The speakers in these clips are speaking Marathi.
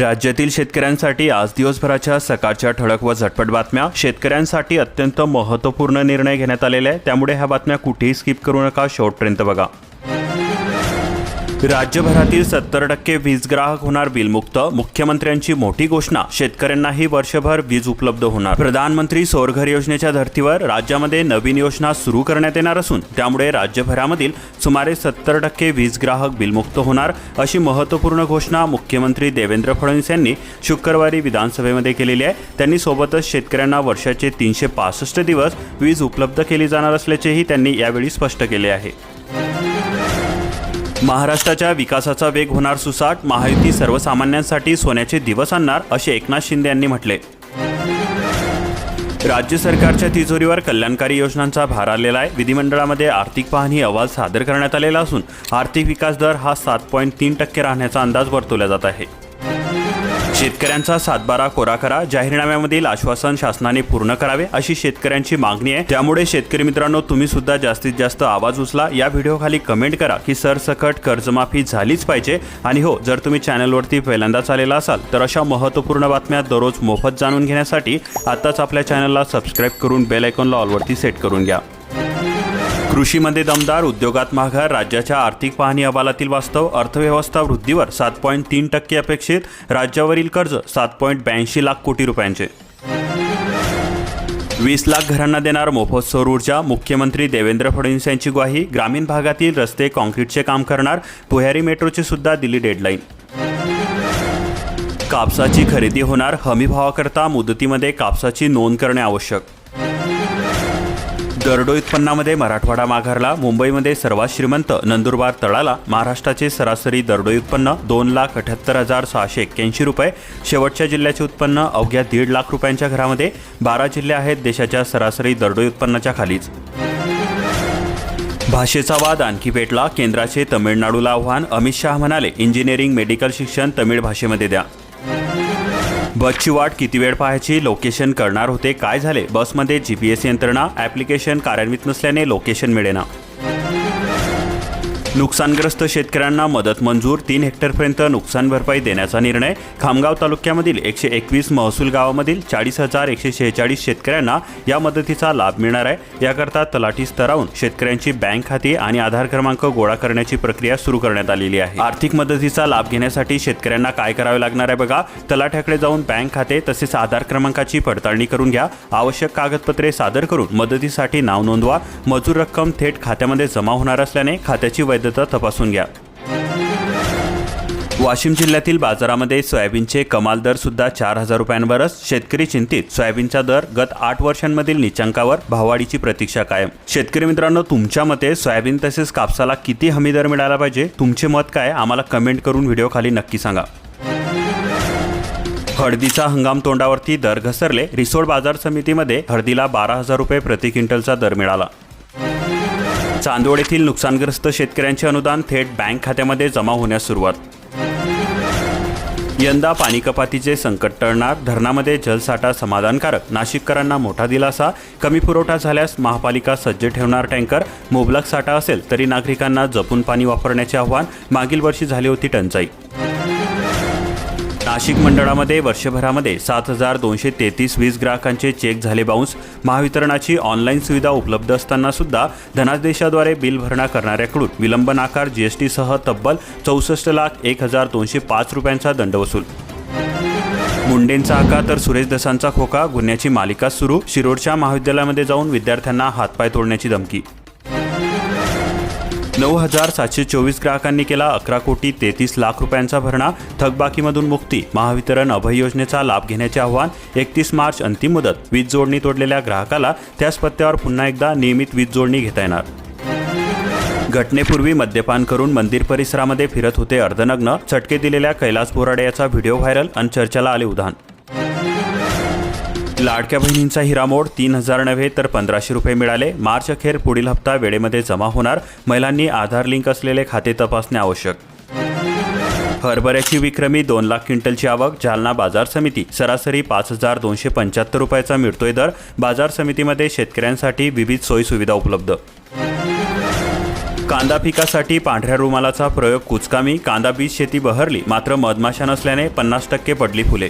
राज्यातील शेतकऱ्यांसाठी आज दिवसभराच्या सकाळच्या ठळक व झटपट बातम्या. शेतकऱ्यांसाठी अत्यंत महत्त्वपूर्ण निर्णय घेण्यात आलेले आहे. त्यामुळे ह्या बातम्या कुठेही स्किप करू नका. शेवटपर्यंत बघा. राज्यभरातील सत्तर टक्के वीज ग्राहक होणार बिलमुक्त. मुख्यमंत्र्यांची मोठी घोषणा. शेतकऱ्यांनाही वर्षभर वीज उपलब्ध होणार. प्रधानमंत्री सौरघर योजनेच्या धर्तीवर राज्यामध्ये नवीन योजना सुरू करण्यात येणार असून त्यामुळे राज्यभरामधील सुमारे सत्तर टक्के वीज ग्राहक बिलमुक्त होणार अशी महत्त्वपूर्ण घोषणा मुख्यमंत्री देवेंद्र फडणवीस यांनी शुक्रवारी विधानसभेमध्ये केलेली आहे. त्यांनी सोबतच शेतकऱ्यांना वर्षाचे तीनशे पासष्ट दिवस वीज उपलब्ध केली जाणार असल्याचेही त्यांनी यावेळी स्पष्ट केले आहे. महाराष्ट्राच्या विकासाचा वेग होणार सुसाट महायुती सर्वसामान्यांसाठी सोन्याचे दिवस आणणार असे एकनाथ शिंदे यांनी म्हटले. राज्य सरकारच्या तिजोरीवर कल्याणकारी योजनांचा भार आलेला आहे. विधिमंडळामध्ये आर्थिक पाहणी अहवाल सादर करण्यात आलेला असून आर्थिक विकास दर हा सात पॉईंट तीन टक्के राहण्याचा अंदाज वर्तवला जात आहे. शेतकऱ्यांचा सातबारा कोरा करा. जाहीरनाम्यामधील आश्वासन शासनाने पूर्ण करावे अशी शेतकऱ्यांची मागणी आहे. त्यामुळे शेतकरी मित्रांनो तुम्ही सुद्धा जास्तीत जास्त आवाज उचला. या व्हिडिओ खाली कमेंट करा की सरसकट कर्जमाफी झालीच पाहिजे. आणि हो जर तुम्ही चॅनलवरती पहिल्यांदाच आलेला असाल तर अशा महत्त्वपूर्ण बातम्या दररोज मोफत जाणून घेण्यासाठी आताच आपल्या चॅनलला सबस्क्राईब करून बेल आयकॉनला ऑलवरती सेट करून घ्या. कृषीमध्ये दमदार उद्योगात माघार राज्याच्या आर्थिक पाहणी अहवालातील वास्तव अर्थव्यवस्था वृद्धीवर सात पॉईंट तीन टक्के अपेक्षित राज्यावरील कर्ज सात पॉईंट ब्याऐंशी लाख कोटी रुपयांचे. वीस लाख घरांना देणार मोफत सौर ऊर्जा मुख्यमंत्री देवेंद्र फडणवीस यांची ग्वाही ग्रामीण भागातील रस्ते काँक्रीटचे काम करणार पुहारी मेट्रोची सुद्धा दिली डेडलाईन. कापसाची खरेदी होणार हमी भावाकरता मुदतीमध्ये कापसाची नोंद करणे आवश्यक. दरडोई उत्पन्नामध्ये मराठवाडा माघारला मुंबईमध्ये सर्वात श्रीमंत नंदुरबार तळाला महाराष्ट्राचे सरासरी दरडोई उत्पन्न दोन लाख अठ्याहत्तर हजार सहाशे एक्क्याऐंशी रुपये. शेवटच्या जिल्ह्याचे उत्पन्न अवघ्या दीड लाख रुपयांच्या घरामध्ये. बारा जिल्हे आहेत देशाच्या सरासरी दरडोई उत्पन्नाच्या खालीच. भाषेचा वाद आणखी पेटला. केंद्राचे तमिळनाडूला आव्हान. अमित शहा म्हणाले इंजिनिअरिंग मेडिकल शिक्षण तमिळ भाषेमध्ये द्या. बसची वाट किती वेळ पाहायची लोकेशन करणार होते काय झाले? बसमध्ये जी पी एस यंत्रणा ॲप्लिकेशन कार्यान्वित नसल्याने लोकेशन मिळेना. नुकसानग्रस्त शेतकऱ्यांना मदत मंजूर तीन हेक्टरपर्यंत नुकसान भरपाई देण्याचा निर्णय. खामगाव तालुक्यामधील एकशे एकवीस महसूल गावामधील चाळीस हजार एकशे शेहेचाळीस शेतकऱ्यांना या मदतीचा लाभ मिळणार आहे. याकरता तलाठी स्तरावून शेतकऱ्यांची बँक खाती आणि आधार क्रमांक गोळा करण्याची प्रक्रिया सुरू करण्यात आलेली आहे. आर्थिक मदतीचा लाभ घेण्यासाठी शेतकऱ्यांना काय करावे लागणार आहे बघा. तलाठ्याकडे जाऊन बँक खाते तसेच आधार क्रमांकाची पडताळणी करून घ्या. आवश्यक कागदपत्रे सादर करून मदतीसाठी नाव नोंदवा. मजूर रक्कम थेट खात्यामध्ये जमा होणार असल्याने खात्याची वैधता तपासून घ्या. वाशिम जिल्ह्यातील बाजारामध्ये सोयाबीनचे कमाल दर सुद्धा चार हजार रुपयांवरच. शेतकरी चिंतित. सोयाबीनचा दर गत आठ वर्षांमधील निचांकावर भाववाढीची प्रतीक्षा कायम. शेतकरी मित्रांनो तुमच्या मते सोयाबीन तसेच कापसाला किती हमी दर मिळाला पाहिजे? तुमचे मत काय? आम्हाला कमेंट करून व्हिडिओ खाली नक्की सांगा. हळदीचा हंगाम तोंडावरती दर घसरले. रिसोड बाजार समितीमध्ये हळदीला बारा हजार रुपये प्रति क्विंटलचा दर मिळाला. चांदवड येथील नुकसानग्रस्त शेतकऱ्यांचे अनुदान थेट बँक खात्यामध्ये जमा होण्यास सुरुवात. यंदा पाणी कपातीचे संकट टळणार धरणामध्ये जलसाठा समाधानकारक नाशिककरांना मोठा दिलासा कमी पुरवठा झाल्यास महापालिका सज्ज ठेवणार टँकर मुबलक साठा असेल तरी नागरिकांना जपून पाणी वापरण्याचे आव्हान मागील वर्षी झाली होती टंचाई. नाशिक मंडळामध्ये वर्षभरामध्ये सात हजार दोनशे तेहतीस वीज ग्राहकांचे चेक झाले बाउन्स. महावितरणाची ऑनलाईन सुविधा उपलब्ध असताना सुद्धा धनादेशाद्वारे बिल भरणा करणाऱ्याकडून विलंब नाकार जीएसटीसह तब्बल चौसष्ट लाख एक हजार दोनशे पाच रुपयांचा दंड वसूल. मुंडेंचा आका तर सुरेश दसांचा खोका गुन्ह्याची मालिका सुरू शिरोडच्या महाविद्यालयामध्ये जाऊन विद्यार्थ्यांना हातपाय तोडण्याची धमकी. नऊ हजार सातशे चोवीस ग्राहकांनी केला अकरा कोटी तेहतीस लाख रुपयांचा भरणा. थकबाकीमधून मुक्ती महावितरण अभय योजनेचा लाभ घेण्याचे आव्हान एकतीस मार्च अंतिम मुदत वीज जोडणी तोडलेल्या ग्राहकाला त्याच पत्त्यावर पुन्हा एकदा नियमित वीज जोडणी घेता येणार. घटनेपूर्वी मद्यपान करून मंदिर परिसरामध्ये फिरत होते अर्धनग्न चटके दिलेल्या कैलास बोराडे याचा व्हिडिओ व्हायरल आणि चर्चेला आले उधाण. लाडक्या बहिणींचा हिरामोड तीन हजार नव्हे तर पंधराशे रुपये मिळाले. मार्च अखेर पुढील हप्ता वेळेमध्ये जमा होणार. महिलांनी आधार लिंक असलेले खाते तपासणे आवश्यक. हरभऱ्याची विक्रमी दोन लाख क्विंटलची आवक जालना बाजार समिती. सरासरी पाच हजार दोनशे पंच्याहत्तर रुपयाचा मिळतोय दर. बाजार समितीमध्ये शेतकऱ्यांसाठी विविध सोयीसुविधा उपलब्ध. कांदा पिकासाठी पांढऱ्या रुमालाचा प्रयोग कुचकामी कांदा बीज शेती बहरली मात्र मधमाशा नसल्याने पन्नास टक्के पडली फुले.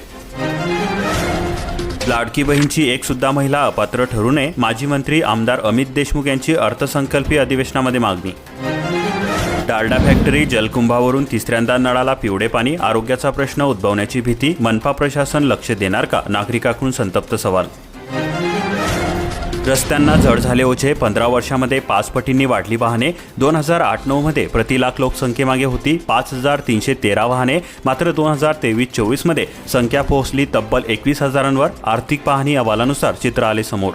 लाडकी बहीणची एक सुद्धा महिला अपात्र ठरू नये माजी मंत्री आमदार अमित देशमुख यांची अर्थसंकल्पीय अधिवेशनामध्ये मागणी. डालडा फॅक्टरी जलकुंभावरून तिसऱ्यांदा नळाला पिवळे पाणी आरोग्याचा प्रश्न उद्भवण्याची भीती मनपा प्रशासन लक्ष देणार का? नागरिकाकडून संतप्त सवाल रस्त्यांना जड झाले ओझे. पंधरा वर्षामध्ये पाच पटींनी वाढली वाहने. दोन हजार आठ नऊमध्ये प्रति लाख लोकसंख्येमागे होती. पाच हजार तीनशे तेरा वाहने. मात्र दोन हजार तेवीस चोवीसमध्ये संख्या पोहोचली तब्बल एकवीस हजारांवर. आर्थिक पाहणी अहवालानुसार चित्र आले समोर.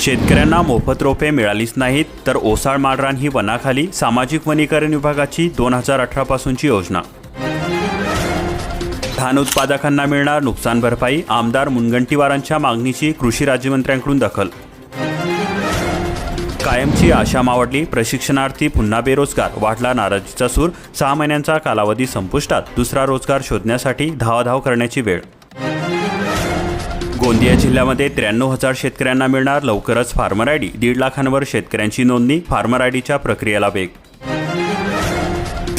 शेतकऱ्यांना मोफत रोपे मिळालीच नाहीत तर ओसाळ माळरान ही वनाखाली सामाजिक वनीकरण विभागाची दोन हजार अठरापासूनची योजना. धान उत्पादकांना मिळणार नुकसान भरपाई आमदार मुनगंटीवारांच्या मागणीची कृषी राज्यमंत्र्यांकडून दखल. कायमची आशा मावडली प्रशिक्षणार्थी पुन्हा बेरोजगार वाढला नाराजीचा सूर सहा महिन्यांचा कालावधी संपुष्टात दुसरा रोजगार शोधण्यासाठी धावाधाव करण्याची वेळ. गोंदिया जिल्ह्यामध्ये त्र्याण्णव हजार शेतकऱ्यांना मिळणार लवकरच फार्मर आयडी दीड लाखांवर शेतकऱ्यांची नोंदणी फार्मर आयडीच्या प्रक्रियेला वेग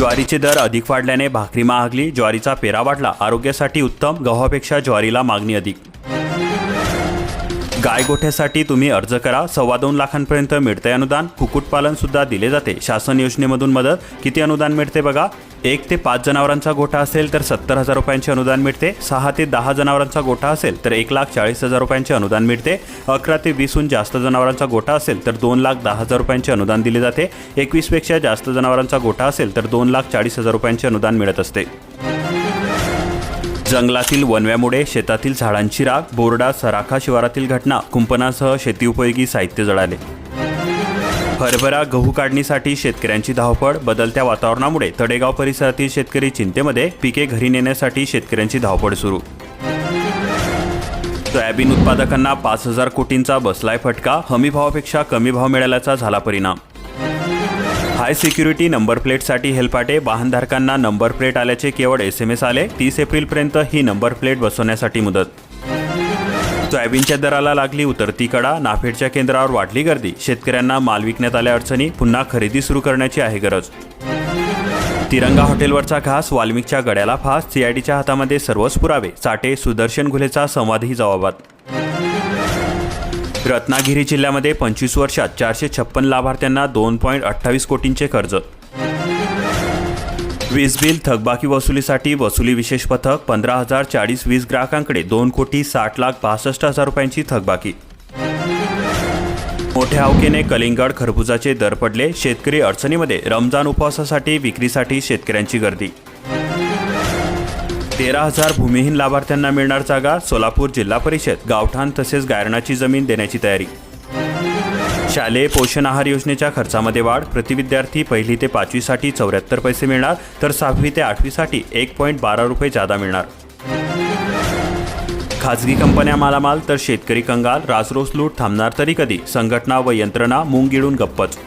ज्वारीचे दर अधिक वाढल्याने भाकरी महागली ज्वारीचा पेरा वाढला. आरोग्यासाठी उत्तम गव्हापेक्षा ज्वारीला मागणी अधिक गायगोठ्यासाठी तुम्ही अर्ज करा. सव्वा दोन लाखांपर्यंत मिळते अनुदान. कुक्कुटपालन सुद्धा दिले जाते. शासन योजनेमधून मदत. किती अनुदान मिळते बघा? एक ते पाच जनावरांचा गोठा असेल तर सत्तर हजार रुपयांचे अनुदान मिळते. सहा ते दहा जनावरांचा गोठा असेल तर एक लाख चाळीस हजार रुपयांचे अनुदान मिळते. अकरा ते वीसहून जास्त जनावरांचा गोठा असेल तर दोन लाख दहा हजार रुपयांचे अनुदान दिले जाते. एकवीसपेक्षा जास्त जनावरांचा गोठा असेल तर दोन लाख चाळीस हजार रुपयांचे अनुदान मिळत असते. जंगलातील वनव्यामुळे शेतातील झाडांची राग बोर्डा सराखा शिवारातील घटना कुंपणासह शेतीउपयोगी साहित्य जळाले. हरभरा गहू काढणीसाठी शेतकऱ्यांची धावपळ बदलत्या वातावरणामुळे तडेगाव परिसरातील शेतकरी चिंतेमध्ये पिके घरी नेण्यासाठी शेतकऱ्यांची धावपळ सुरू. सोयाबीन उत्पादकांना पाच हजार कोटींचा बसलाय फटका हमी भावापेक्षा कमी भाव मिळाल्याचा झाला परिणाम. हाय सिक्युरिटी नंबर प्लेटसाठी हेलपाटे वाहनधारकांना नंबर प्लेट आल्याचे केवळ एस एम एस आले तीस एप्रिलपर्यंत ही नंबर प्लेट बसवण्यासाठी मुदत. सोयाबीनच्या दराला लागली उतरती कडा नाफेडच्या केंद्रावर वाढली गर्दी शेतकऱ्यांना माल विकण्यात आल्या अडचणी पुन्हा खरेदी सुरू करण्याची आहे गरज. तिरंगा हॉटेलवरचा घास वाल्मिकच्या गड्याला फास सीआयडीच्या हातामध्ये सर्वच पुरावे साठे सुदर्शन घुलेचा संवादही जबाबात. रत्नागिरी जिल्ह्यामध्ये पंचवीस वर्षात चारशे छप्पन लाभार्थ्यांना दोन पॉईंट अठ्ठावीस कोटींचे कर्ज. वीज बिल थकबाकी वसुलीसाठी वसुली विशेष पथक पंधरा हजार चाळीस वीज ग्राहकांकडे दोन कोटी साठ लाख बासष्ट हजार रुपयांची थकबाकी. मोठ्या अवकेने कलिंगड खरबुजाचे दर पडले. शेतकरी अडचणीमध्ये रमजान उपवासासाठी विक्रीसाठी शेतकऱ्यांची गर्दी. तेरा हजार भूमिहीन लाभार्थ्यांना मिळणार जागा सोलापूर जिल्हा परिषद गावठाण तसेच गायरणाची जमीन देण्याची तयारी. शालेय पोषण आहार योजनेच्या खर्चामध्ये वाढ प्रति विद्यार्थी पहिली ते पाचवीसाठी चौऱ्याहत्तर पैसे मिळणार तर सहावी ते आठवीसाठी एक पॉईंट बारा रुपये जादा मिळणार. खाजगी कंपन्या मालामाल तर शेतकरी कंगाल राजरोस लूट थांबणार तरी कधी? संघटना व यंत्रणा मूग गिळून गप्पच.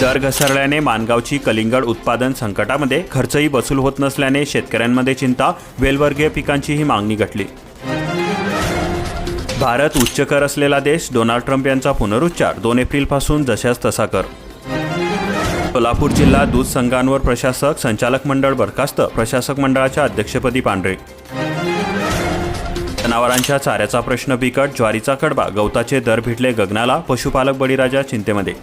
दर घसरल्याने मानगावची कलिंगड उत्पादन संकटामध्ये खर्चही वसूल होत नसल्याने शेतकऱ्यांमध्ये चिंता वेलवर्गीय पिकांचीही मागणी घटली. भारत उच्च कर असलेला देश डोनाल्ड ट्रम्प यांचा पुनरुच्चार दोन एप्रिलपासून जशास तसा कर. सोलापूर जिल्हा दूध संघांवर प्रशासक संचालक मंडळ बरखास्त प्रशासक मंडळाच्या अध्यक्षपदी पांढरे. जनावरांच्या चाऱ्याचा प्रश्न बिकट ज्वारीचा कडबा गवताचे दर भिडले गगनाला पशुपालक बळीराजा चिंतेमध्ये.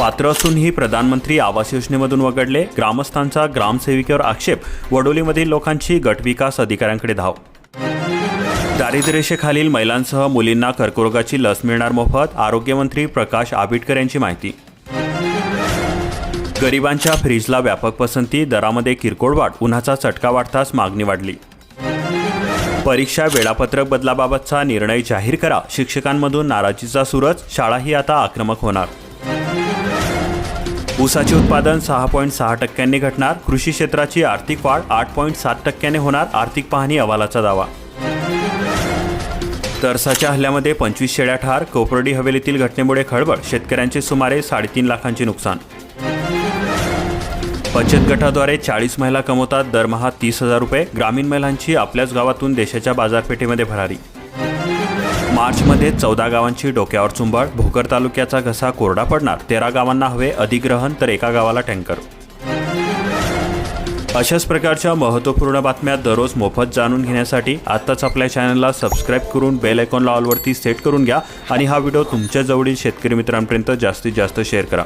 पात्र असूनही प्रधानमंत्री आवास योजनेमधून वगळले. ग्रामस्थांचा ग्रामसेविकेवर आक्षेप. वडोलीमधील लोकांची गटविकास अधिकाऱ्यांकडे धाव. दारिद्र्यरेषेखालील महिलांसह मुलींना कर्करोगाची लस मिळणार मोफत आरोग्यमंत्री प्रकाश आबिटकर यांची माहिती. गरिबांच्या फ्रीजला व्यापक पसंती दरामध्ये किरकोळ वाढ उन्हाचा चटका वाढताच मागणी वाढली. परीक्षा वेळापत्रक बदलाबाबतचा निर्णय जाहीर करा. शिक्षकांमधून नाराजीचा सूरज शाळाही आता आक्रमक होणार. ऊसाचे उत्पादन सहा पॉईंट सहा टक्क्यांनी घटणार कृषी क्षेत्राची आर्थिक वाढ आठ पॉईंट सात टक्क्याने होणार आर्थिक पाहणी अहवालाचा दावा. तरसाच्या हल्ल्यामध्ये पंचवीस शेळ्या ठार कोपर्डी हवेलीतील घटनेमुळे खळबळ शेतकऱ्यांचे सुमारे साडेतीन लाखांचे नुकसान. बचत गटाद्वारे चाळीस महिला कमवतात दरमहा तीस हजार रुपये ग्रामीण महिलांची आपल्याच गावातून देशाच्या बाजारपेठेमध्ये भरारी. मार्चमध्ये चौदा गावांची डोक्यावर चुंबळ भोकर तालुक्याचा घसा कोरडा पडणार तेरा गावांना हवे अधिग्रहण तर एका गावाला टँकर. अशाच प्रकारच्या महत्त्वपूर्ण बातम्या दररोज मोफत जाणून घेण्यासाठी आत्ताच आपल्या चॅनलला सबस्क्राईब करून बेल आयकॉनला ऑलवरती सेट करून घ्या आणि हा व्हिडिओ तुमच्या जवळील शेतकरी मित्रांपर्यंत जास्तीत जास्त शेअर करा.